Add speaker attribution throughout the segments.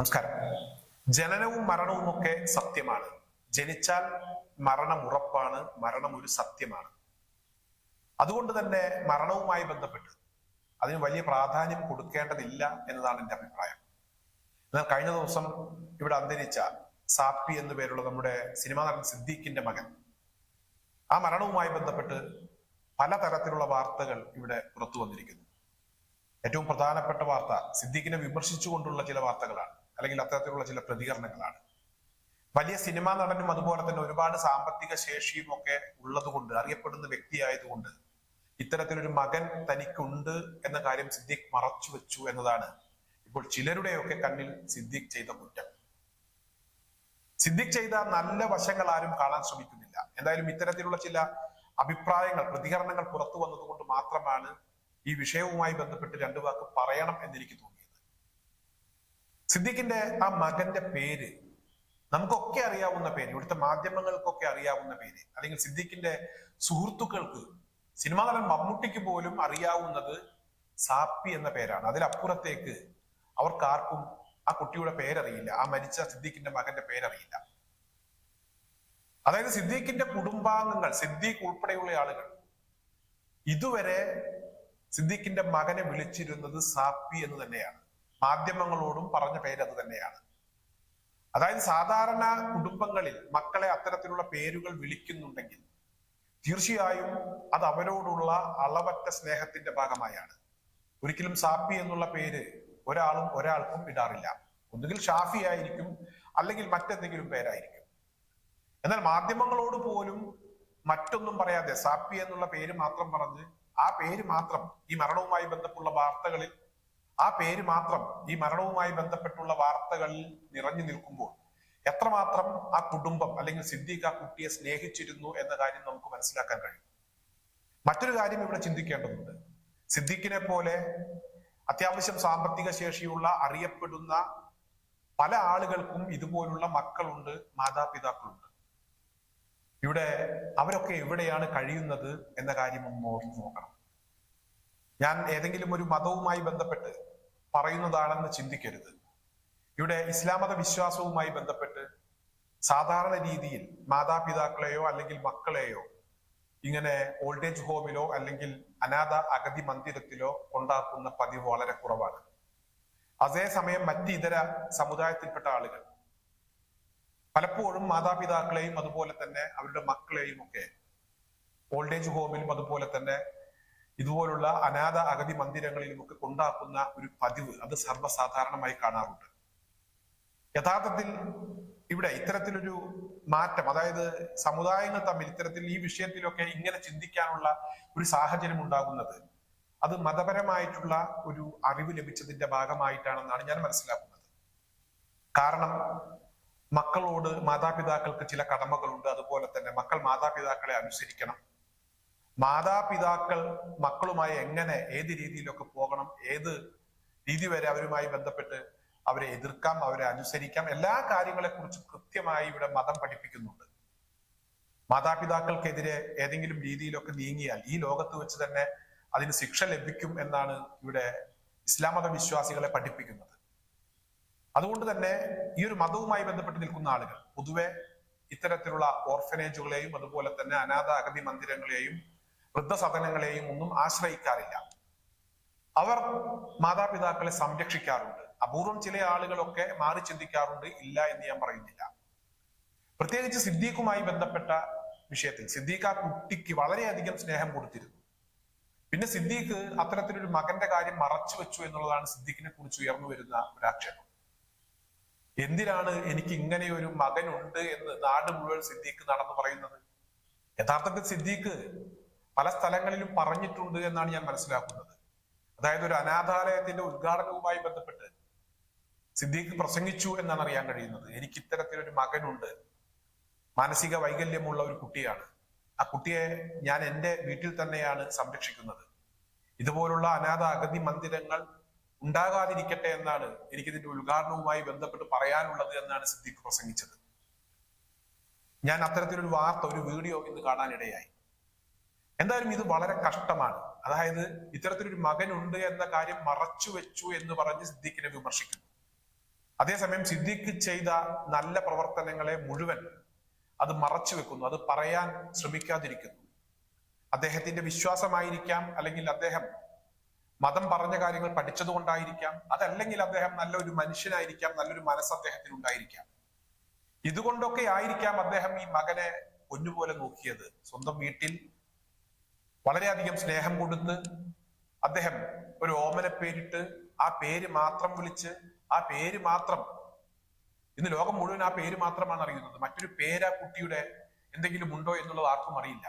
Speaker 1: നമസ്കാരം. ജനനവും മരണവും ഒക്കെ സത്യമാണ്. ജനിച്ചാൽ മരണം ഉറപ്പാണ് മരണം ഒരു സത്യമാണ്. അതുകൊണ്ട് തന്നെ മരണവുമായി ബന്ധപ്പെട്ട് അതിന് വലിയ പ്രാധാന്യം കൊടുക്കേണ്ടതില്ല എന്നതാണ് എന്റെ അഭിപ്രായം. എന്നാൽ കഴിഞ്ഞ ദിവസം ഇവിടെ അന്തരിച്ച സാപ്പി എന്നു പേരുള്ള നമ്മുടെ സിനിമാ നടൻ സിദ്ദീഖിന്റെ മകൻ ആ മരണവുമായി ബന്ധപ്പെട്ട് പലതരത്തിലുള്ള വാർത്തകൾ ഇവിടെ പുറത്തു വന്നിരിക്കുന്നു. ഏറ്റവും പ്രധാനപ്പെട്ട വാർത്ത സിദ്ദീഖിനെ വിമർശിച്ചുകൊണ്ടുള്ള ചില വാർത്തകളാണ്. അല്ലെങ്കിൽ അത്തരത്തിലുള്ള ചില പ്രതികരണങ്ങളാണ്. വലിയ സിനിമാ നടനും അതുപോലെ തന്നെ ഒരുപാട് സാമ്പത്തിക ശേഷിയും ഒക്കെ ഉള്ളതുകൊണ്ട് അറിയപ്പെടുന്ന വ്യക്തിയായതുകൊണ്ട് ഇത്തരത്തിലൊരു മകൻ തനിക്കുണ്ട് എന്ന കാര്യം സിദ്ദീഖ് മറച്ചു വെച്ചു എന്നതാണ് ഇപ്പോൾ ചിലരുടെയൊക്കെ കണ്ണിൽ സിദ്ദീഖ് ചെയ്ത കുറ്റം. സിദ്ദീഖ് ചെയ്ത നല്ല വശങ്ങൾ ആരും കാണാൻ ശ്രമിക്കുന്നില്ല. എന്തായാലും ഇത്തരത്തിലുള്ള ചില അഭിപ്രായങ്ങൾ പ്രതികരണങ്ങൾ പുറത്തു വന്നതുകൊണ്ട് മാത്രമാണ് ഈ വിഷയവുമായി ബന്ധപ്പെട്ട് രണ്ടു വാക്ക് പറയണം എന്നെനിക്ക് തോന്നിയത് സിദ്ദീഖിന്റെ ആ മകന്റെ പേര് നമുക്കൊക്കെ അറിയാവുന്ന പേര് ഇവിടുത്തെ മാധ്യമങ്ങൾക്കൊക്കെ അറിയാവുന്ന പേര് അല്ലെങ്കിൽ സിദ്ദിഖിന്റെ സുഹൃത്തുക്കൾക്ക് സിനിമാ നടൻ മമ്മൂട്ടിക്ക് പോലും അറിയാവുന്നത് സാപ്പി എന്ന പേരാണ്. അതിലപ്പുറത്തേക്ക് അവർക്കാർക്കും ആ കുട്ടിയുടെ പേരറിയില്ല. ആ മരിച്ച സിദ്ദീഖിന്റെ മകന്റെ പേരറിയില്ല. അതായത് സിദ്ദീഖിന്റെ കുടുംബാംഗങ്ങൾ സിദ്ദീഖ് ഉൾപ്പെടെയുള്ള ആളുകൾ ഇതുവരെ സിദ്ദീഖിന്റെ മകനെ വിളിച്ചിരുന്നത് സാപ്പി എന്ന് തന്നെയാണ്. മാധ്യമങ്ങളോടും പറഞ്ഞ പേര് അത് തന്നെയാണ്. അതായത് സാധാരണ കുടുംബങ്ങളിൽ മക്കളെ അത്തരത്തിലുള്ള പേരുകൾ വിളിക്കുന്നുണ്ടെങ്കിൽ തീർച്ചയായും അത് അവരോടുള്ള അളവറ്റ സ്നേഹത്തിന്റെ ഭാഗമായാണ്. ഒരിക്കലും സാപ്പി എന്നുള്ള പേര് ഒരാളും ഒരാൾക്കും ഇടാറില്ല. ഒന്നുകിൽ ഷാഫി ആയിരിക്കും അല്ലെങ്കിൽ മറ്റെന്തെങ്കിലും പേരായിരിക്കും. എന്നാൽ മാധ്യമങ്ങളോട് പോലും മറ്റൊന്നും പറയാതെ സാപ്പി എന്നുള്ള പേര് മാത്രം പറഞ്ഞ് ആ പേര് മാത്രം ഈ മരണവുമായി ബന്ധപ്പെട്ടുള്ള വാർത്തകളിൽ ആ പേര് മാത്രം ഈ മരണവുമായി ബന്ധപ്പെട്ടുള്ള വാർത്തകളിൽ നിറഞ്ഞു നിൽക്കുമ്പോൾ എത്രമാത്രം ആ കുടുംബം അല്ലെങ്കിൽ സിദ്ദീഖ് ആ കുട്ടിയെ സ്നേഹിച്ചിരുന്നു എന്ന കാര്യം നമുക്ക് മനസ്സിലാക്കാൻ കഴിയും. മറ്റൊരു കാര്യം ഇവിടെ ചിന്തിക്കേണ്ടതുണ്ട്. സിദ്ദീഖിനെ പോലെ അത്യാവശ്യം സാമ്പത്തിക ശേഷിയുള്ള അറിയപ്പെടുന്ന പല ആളുകൾക്കും ഇതുപോലുള്ള മക്കളുണ്ട് മാതാപിതാക്കളുണ്ട്. ഇവിടെ അവരൊക്കെ എവിടെയാണ് കഴിയുന്നത് എന്ന കാര്യം ഒന്ന് ഓർത്തു നോക്കണം. ഞാൻ ഏതെങ്കിലും ഒരു മതവുമായി ബന്ധപ്പെട്ട് പറയുന്നതാണെന്ന് ചിന്തിക്കരുത്. ഇവിടെ ഇസ്ലാം മത വിശ്വാസവുമായി ബന്ധപ്പെട്ട് സാധാരണ രീതിയിൽ മാതാപിതാക്കളെയോ അല്ലെങ്കിൽ മക്കളെയോ ഇങ്ങനെ ഓൾഡ് ഏജ് ഹോമിലോ അല്ലെങ്കിൽ അനാഥ അഗതി മന്ദിരത്തിലോ കൊണ്ടാക്കുന്ന പതിവ് വളരെ കുറവാണ്. അതേസമയം മറ്റ് ഇതര സമുദായത്തിൽപ്പെട്ട ആളുകൾ പലപ്പോഴും മാതാപിതാക്കളെയും അതുപോലെ തന്നെ അവരുടെ മക്കളെയും ഒക്കെ ഓൾഡ് ഏജ് ഹോമിലും അതുപോലെ തന്നെ ഇതുപോലുള്ള അനാഥ അഗതി മന്ദിരങ്ങളിലും ഒക്കെ കൊണ്ടാക്കുന്ന ഒരു പതിവ് അത് സർവസാധാരണമായി കാണാറുണ്ട്. യഥാർത്ഥത്തിൽ ഇവിടെ ഇത്തരത്തിലൊരു മാറ്റം അതായത് സമുദായങ്ങൾ തമ്മിൽ ഇത്തരത്തിൽ ഈ വിഷയത്തിലൊക്കെ ഇങ്ങനെ ചിന്തിക്കാനുള്ള ഒരു സാഹചര്യം ഉണ്ടാകുന്നത് അത് മതപരമായിട്ടുള്ള ഒരു അറിവ് ലഭിച്ചതിന്റെ ഭാഗമായിട്ടാണെന്നാണ് ഞാൻ മനസ്സിലാക്കുന്നത്. കാരണം മക്കളോട് മാതാപിതാക്കൾക്ക് ചില കടമകളുണ്ട് അതുപോലെ തന്നെ മക്കൾ മാതാപിതാക്കളെ അനുസരിക്കണം. മാതാപിതാക്കൾ മക്കളുമായി എങ്ങനെ ഏത് രീതിയിലൊക്കെ പോകണം ഏത് രീതി വരെ അവരുമായി ബന്ധപ്പെട്ട് അവരെ എതിർക്കാം അവരെ അനുസരിക്കാം എല്ലാ കാര്യങ്ങളെ കുറിച്ച് കൃത്യമായി ഇവിടെ മതം പഠിപ്പിക്കുന്നുണ്ട്. മാതാപിതാക്കൾക്കെതിരെ ഏതെങ്കിലും രീതിയിലൊക്കെ നീങ്ങിയാൽ ഈ ലോകത്ത് വെച്ച് തന്നെ അതിന് ശിക്ഷ ലഭിക്കും എന്നാണ് ഇവിടെ ഇസ്ലാം മത വിശ്വാസികളെ പഠിപ്പിക്കുന്നത്. അതുകൊണ്ട് തന്നെ ഈ ഒരു മതവുമായി ബന്ധപ്പെട്ട് നിൽക്കുന്ന ആളുകൾ പൊതുവെ ഇത്തരത്തിലുള്ള ഓർഫനേജുകളെയും അതുപോലെ തന്നെ അനാഥ അഗതി മന്ദിരങ്ങളെയും വൃദ്ധസദനങ്ങളെയും ഒന്നും ആശ്രയിക്കാറില്ല. അവർ മാതാപിതാക്കളെ സംരക്ഷിക്കാറുണ്ട്. അപൂർവം ചില ആളുകളൊക്കെ മാറി ചിന്തിക്കാറുണ്ട്. ഇല്ല എന്ന് ഞാൻ പറയുന്നില്ല. പ്രത്യേകിച്ച് സിദ്ദീഖുമായി ബന്ധപ്പെട്ട വിഷയത്തിൽ സിദ്ദീഖ് ആ കുട്ടിക്ക് വളരെയധികം സ്നേഹം കൊടുത്തിരുന്നു. പിന്നെ സിദ്ദീഖ് അത്തരത്തിലൊരു മകന്റെ കാര്യം മറച്ചു വെച്ചു എന്നുള്ളതാണ് സിദ്ദീഖിനെ കുറിച്ച് ഉയർന്നു വരുന്ന ഒരാക്ഷേപം എന്തിനാണ് എനിക്ക് ഇങ്ങനെ ഒരു മകനുണ്ട് എന്ന് നാട് മുഴുവൻ സിദ്ദീഖ് നടന്നു പറയുന്നത്? യഥാർത്ഥത്തിൽ സിദ്ദീഖ് പല സ്ഥലങ്ങളിലും പറഞ്ഞിട്ടുണ്ട് എന്നാണ് ഞാൻ മനസ്സിലാക്കുന്നത്. അതായത് ഒരു അനാഥാലയത്തിന്റെ ഉദ്ഘാടനവുമായി ബന്ധപ്പെട്ട് സിദ്ദീഖ് പ്രസംഗിച്ചു എന്നാണ് അറിയാൻ കഴിയുന്നത്. എനിക്ക് ഇത്തരത്തിലൊരു മകനുണ്ട്. മാനസിക വൈകല്യമുള്ള ഒരു കുട്ടിയാണ്. ആ കുട്ടിയെ ഞാൻ എന്റെ വീട്ടിൽ തന്നെയാണ് സംരക്ഷിക്കുന്നത്. ഇതുപോലുള്ള അനാഥ അഗതി മന്ദിരങ്ങൾ ഉണ്ടാകാതിരിക്കട്ടെ എന്നാണ് എനിക്കിതിന്റെ ഉദ്ഘാടനവുമായി ബന്ധപ്പെട്ട് പറയാനുള്ളത് എന്നാണ് സിദ്ദീഖ് പ്രസംഗിച്ചത്. ഞാൻ അത്തരത്തിലൊരു വാർത്ത ഒരു വീഡിയോ ഇന്ന് കാണാനിടയായി. എന്തായാലും ഇത് വളരെ കഷ്ടമാണ്. അതായത് ഇത്തരത്തിലൊരു മകനുണ്ട് എന്ന കാര്യം മറച്ചു വെച്ചു എന്ന് പറഞ്ഞ് സിദ്ദീഖിനെ വിമർശിക്കുന്നു. അതേസമയം സിദ്ദീഖ് ചെയ്ത നല്ല പ്രവർത്തനങ്ങളെ മുഴുവൻ അത് മറച്ചു വെക്കുന്നു. അത് പറയാൻ ശ്രമിക്കാതിരിക്കുന്നു. അദ്ദേഹത്തിന്റെ വിശ്വാസമായിരിക്കാം അല്ലെങ്കിൽ അദ്ദേഹം മതം പറഞ്ഞ കാര്യങ്ങൾ പഠിച്ചതുകൊണ്ടായിരിക്കാം അതല്ലെങ്കിൽ അദ്ദേഹം നല്ലൊരു മനുഷ്യനായിരിക്കാം നല്ലൊരു മനസ്സ് അദ്ദേഹത്തിന് ഉണ്ടായിരിക്കാം. ഇതുകൊണ്ടൊക്കെ ആയിരിക്കാം അദ്ദേഹം ഈ മകനെ പൊന്നുപോലെ നോക്കിയത്. സ്വന്തം വീട്ടിൽ വളരെയധികം സ്നേഹം കൊടുത്ത് അദ്ദേഹം ഒരു ഓമന പേരിട്ട് ആ പേര് മാത്രം വിളിച്ച് ആ പേര് മാത്രം ഇന്ന് ലോകം മുഴുവൻ ആ പേര് മാത്രമാണ് അറിയുന്നത്. മറ്റൊരു പേര് ആ കുട്ടിയുടെ എന്തെങ്കിലും ഉണ്ടോ എന്നുള്ളത് ആർക്കും അറിയില്ല.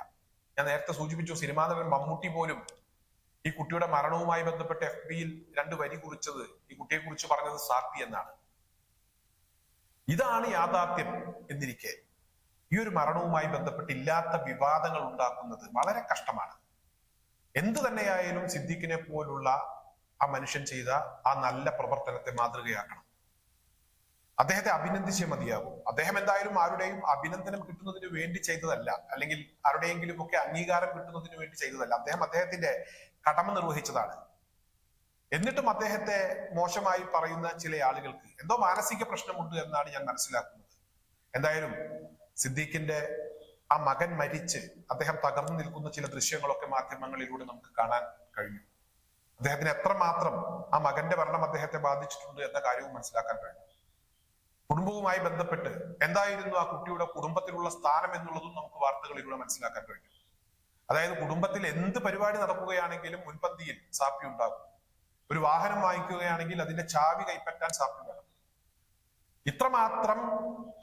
Speaker 1: ഞാൻ നേരത്തെ സൂചിപ്പിച്ചു സിനിമാ നടൻ മമ്മൂട്ടി പോലും ഈ കുട്ടിയുടെ മരണവുമായി ബന്ധപ്പെട്ട് എഫ് ബിയിൽ രണ്ട് വരി കുറിച്ചത് ഈ കുട്ടിയെ കുറിച്ച് പറഞ്ഞത് സാർത്തി എന്നാണ്. ഇതാണ് യാഥാർത്ഥ്യം എന്നിരിക്കെ. ഈ ഒരു മരണവുമായി ബന്ധപ്പെട്ട് ഇല്ലാത്ത വിവാദങ്ങൾ ഉണ്ടാക്കുന്നത് വളരെ കഷ്ടമാണ്. എന്തു തന്നെയായാലും സിദ്ദീഖിനെ പോലുള്ള ആ മനുഷ്യൻ ചെയ്ത ആ നല്ല പ്രവർത്തനത്തെ മാതൃകയാക്കണം. അദ്ദേഹത്തെ അഭിനന്ദിച്ചേ മതിയാകും. അദ്ദേഹം എന്തായാലും ആരുടെയും അഭിനന്ദനം കിട്ടുന്നതിന് വേണ്ടി ചെയ്തതല്ല. അല്ലെങ്കിൽ ആരുടെയെങ്കിലും ഒക്കെ അംഗീകാരം കിട്ടുന്നതിന് വേണ്ടി ചെയ്തതല്ല. അദ്ദേഹം അദ്ദേഹത്തിന്റെ കടമ നിർവഹിച്ചതാണ്. എന്നിട്ടും അദ്ദേഹത്തെ മോശമായി പറയുന്ന ചില ആളുകൾക്ക് എന്തോ മാനസിക പ്രശ്നമുണ്ട് എന്നാണ് ഞാൻ മനസ്സിലാക്കുന്നത്. എന്തായാലും സിദ്ദീഖിന്റെ ആ മകൻ മരിച്ച് അദ്ദേഹം തകർന്നു നിൽക്കുന്ന ചില ദൃശ്യങ്ങളൊക്കെ മാധ്യമങ്ങളിലൂടെ നമുക്ക് കാണാൻ കഴിഞ്ഞു. അദ്ദേഹത്തിന് എത്രമാത്രം ആ മകന്റെ മരണം അദ്ദേഹത്തെ ബാധിച്ചിട്ടുണ്ട് എന്ന കാര്യവും മനസ്സിലാക്കാൻ കഴിഞ്ഞു. കുടുംബവുമായി ബന്ധപ്പെട്ട് എന്തായിരുന്നു ആ കുട്ടിയുടെ കുടുംബത്തിലുള്ള സ്ഥാനം എന്നുള്ളതും നമുക്ക് വാർത്തകളിലൂടെ മനസ്സിലാക്കാൻ കഴിഞ്ഞു. അതായത് കുടുംബത്തിൽ എന്ത് പരിപാടി നടക്കുകയാണെങ്കിലും മുൻപന്തിയിൽ സാപ്പി ഉണ്ടാകും. ഒരു വാഹനം വാങ്ങിക്കുകയാണെങ്കിൽ അതിന്റെ ചാവി കൈപ്പറ്റാൻ സാപ്പി വേണം. ഇത്രമാത്രം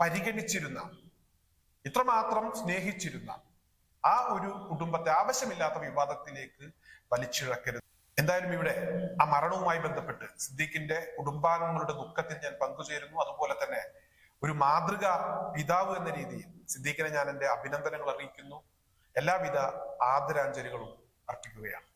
Speaker 1: പരിഗണിച്ചിരുന്ന ഇത്രമാത്രം സ്നേഹിച്ചിരുന്ന ആ ഒരു കുടുംബത്തെ ആവശ്യമില്ലാത്ത വിവാദത്തിലേക്ക് വലിച്ചിഴക്കരുത്. എന്തായാലും ഇവിടെ ആ മരണവുമായി ബന്ധപ്പെട്ട് സിദ്ദീഖിന്റെ കുടുംബാംഗങ്ങളുടെ ദുഃഖത്തിൽ ഞാൻ പങ്കുചേരുന്നു. അതുപോലെ തന്നെ ഒരു മാതൃക പിതാവ് എന്ന രീതിയിൽ സിദ്ദീഖിനെ ഞാൻ എന്റെ അഭിനന്ദനങ്ങൾ അറിയിക്കുന്നു. എല്ലാവിധ ആദരാഞ്ജലികളും അർപ്പിക്കുകയാണ്.